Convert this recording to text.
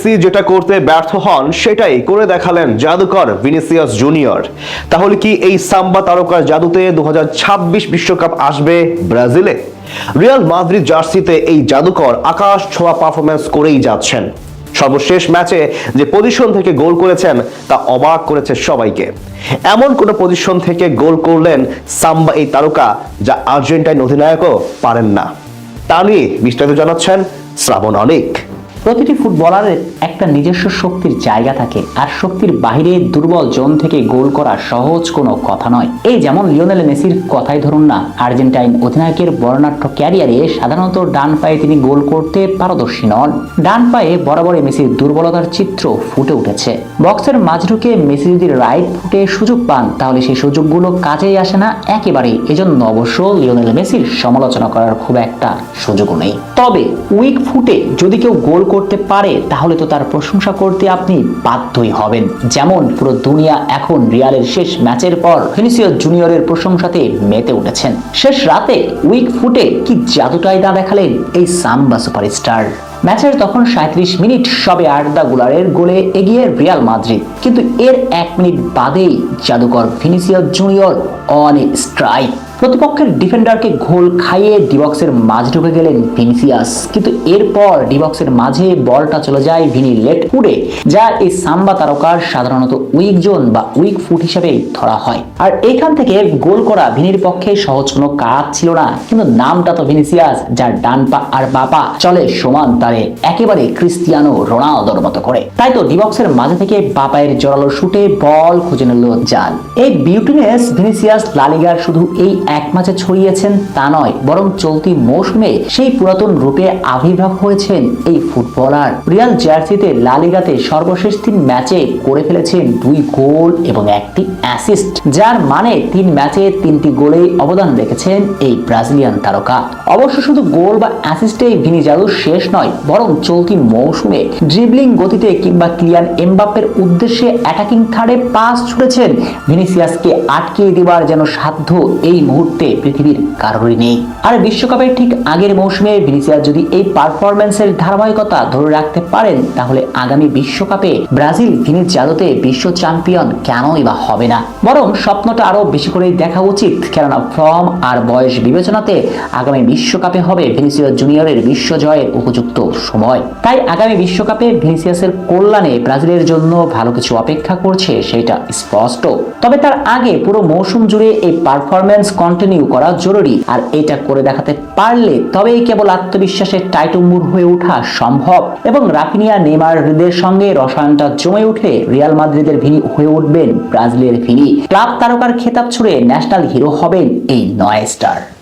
Messi যেটা করতে ব্যর্থ হন, সেটাই করে দেখালেন জাদুকর ভিনিসিয়াস জুনিয়র। তাহলে কি এই সাম্বা তারকার জাদুতে দু বিশ্বকাপ আসবে ব্রাজিলে? রিয়াল মাদ্রিদ জার্সিতে এই জাদুকর আকাশ ছোঁয়া পারফরমেন্স করেই যাচ্ছেন। সর্বশেষ ম্যাচে যে পজিশন থেকে গোল করেছেন, তা অবাক করেছে সবাইকে। এমন কোন পজিশন থেকে গোল করলেন সাম্বা এই তারকা, যা আর্জেন্টাইন অধিনায়কও পারেন না। তা নিয়ে বিস্তারিত জানাচ্ছেন শ্রাবণ অনেক। প্রতিটি ফুটবলারের একটা নিজস্ব শক্তির জায়গা থাকে, আর শক্তির বাইরে দুর্বল জোন থেকে গোল করা সহজ কোনো কথা নয়। এই যেমন লিওনেল মেসির কথাই ধরুন না, আর্জেন্টাইন অধিনায়কের বর্ণাঢ্য ক্যারিয়ারে সাধারণত ডান পায়ে তিনি গোল করতে পারদর্শী নন। ডান পায়ে বরাবরই মেসির দুর্বলতার চিত্র ফুটে উঠেছে। বক্সের মাঝ ঢুকে মেসি যদি রাইট ফুটে সুযোগ পান, তাহলে সেই সুযোগগুলো কাজেই আসে না একেবারেই। এজন্য অবশ্য লিওনেল মেসির সমালোচনা করার খুব একটা সুযোগও নেই। তবে উইক ফুটে যদি কেউ গোল করতে পারে, তাহলে তো তার প্রশংসা করতে আপনি বাধ্যই হবেন। যেমন পুরো দুনিয়া এখন রিয়ালের শেষ ম্যাচের পর ফিনিসিও জুনিয়রের প্রশংসাতে মেতে উঠেছেন। শেষ রাতে উইক ফুটে কি জাদুটাই দা দেখালেন এই সাম্বা সুপারস্টার। ম্যাচের তখন সাঁত্রিশ মিনিট সবে আর্দা গুলারের গোলে এগিয়ে রিয়াল মাদ্রিদ। কিন্তু এর এক মিনিট বাদেই জাদুকর ভিনিসিয়াস জুনিয়র অন স্ট্রাইক। প্রতিপক্ষের ডিফেন্ডারকে গোল খাইয়ে ডিবক্সের মাঝ ঢুকে গেলেন ভিনিসিয়াস। কিন্তু এরপর ডিবক্সের মাঝে বলটা চলে যায় ভিনি লেট ফুডে যা এই সাম্বা তারকার সাধারণত উইক জোন বা উইক ফুট হিসেবে ধরা হয়। আর এখান থেকে গোল করা ভিনির পক্ষে সহজ কোনো কাজ ছিল না, কিন্তু নামটা তো ভিনিসিয়াস, যার ডান পা আর বাপা চলে সমান তারে একেবারে ক্রিস্তিয়ানো রোনালদোর মতো করে। তাই তো ডিবক্সের মাঝে থেকে বাপায়ের জোরালো শুটে বল খুঁজে নিল জাল। এই বিউটিনেস ভিনিসিয়াস লালিগার শুধু এই এক ম্যাচে ছড়িয়েছেন তা নয়, বরং চলতি মৌসুমে সেই পুরাতন রূপে আবির্ভাব হয়েছেন এই ফুটবলার। রিয়াল জার্সিতে লালিগাতে সর্বশেষ তিন ম্যাচে করে ফেলেছেন দুই গোল এবং একটি অ্যাসিস্ট, যার মানে তিন ম্যাচে তিনটি গোলেই অবদান রেখেছেন এই ব্রাজিলিয়ান তারকা। অবশ্য শুধু গোল বা অ্যাসিস্টে ভিনি জাদু শেষ নয়, বরং চলতি মৌসুমে ড্রিবলিং গতিতে কিংবা ক্লিয়ান এমবাপ্পের উদ্দেশ্যে অ্যাটাকিং থার্ডে পাস ছুড়েছেন ভিনিসিয়াসকে আটকে দেওয়ার যেন সাধ্য এই মুহূর্তে পৃথিবীর কারোরই নেই। আর বিশ্বকাপের ঠিক আগের মৌসুমে ভিনিসিয়াস যদি এই পারফরম্যান্সের ধারাবাহিকতা ধরে রাখতে পারেন, তাহলে আগামী বিশ্বকাপে ব্রাজিল ভিনির জাদুতে বিশ্ব চ্যাম্পিয়ন কেনই বা হবে না। বরং স্বপ্নটা আরও বেশি করে দেখা উচিত। কেননা ফর্ম আর বয়স বিবেচনাতে আগামী বিশ্বকাপে হবে ভিনিসিয়াস জুনিয়রের বিশ্ব জয়ের উপযুক্ত সময়। তাই আগামী বিশ্বকাপে ভিনিসিয়াসের কল্যাণে ব্রাজিলের জন্য ভালো কিছু অপেক্ষা করছে, সেটা স্পষ্ট। তবে তার আগে পুরো মৌসুম জুড়ে এই পারফরম্যান্স কন্টিনিউ করা জরুরি। আর এটা করে দেখাতে পারলে তবেই কেবল আত্মবিশ্বাসের টাইটুম্বুর হয়ে ওঠা সম্ভব। এবং রাফিনিয়া নেমার হৃদের সঙ্গে রসায়নটা জমে উঠলে রিয়াল মাদ্রিদের ভিনি হয়ে উঠবেন ব্রাজিলের ভিনি ক্লাব তারকার খেতাব ছুড়ে ন্যাশনাল হিরো হবেন এই নয় স্টার।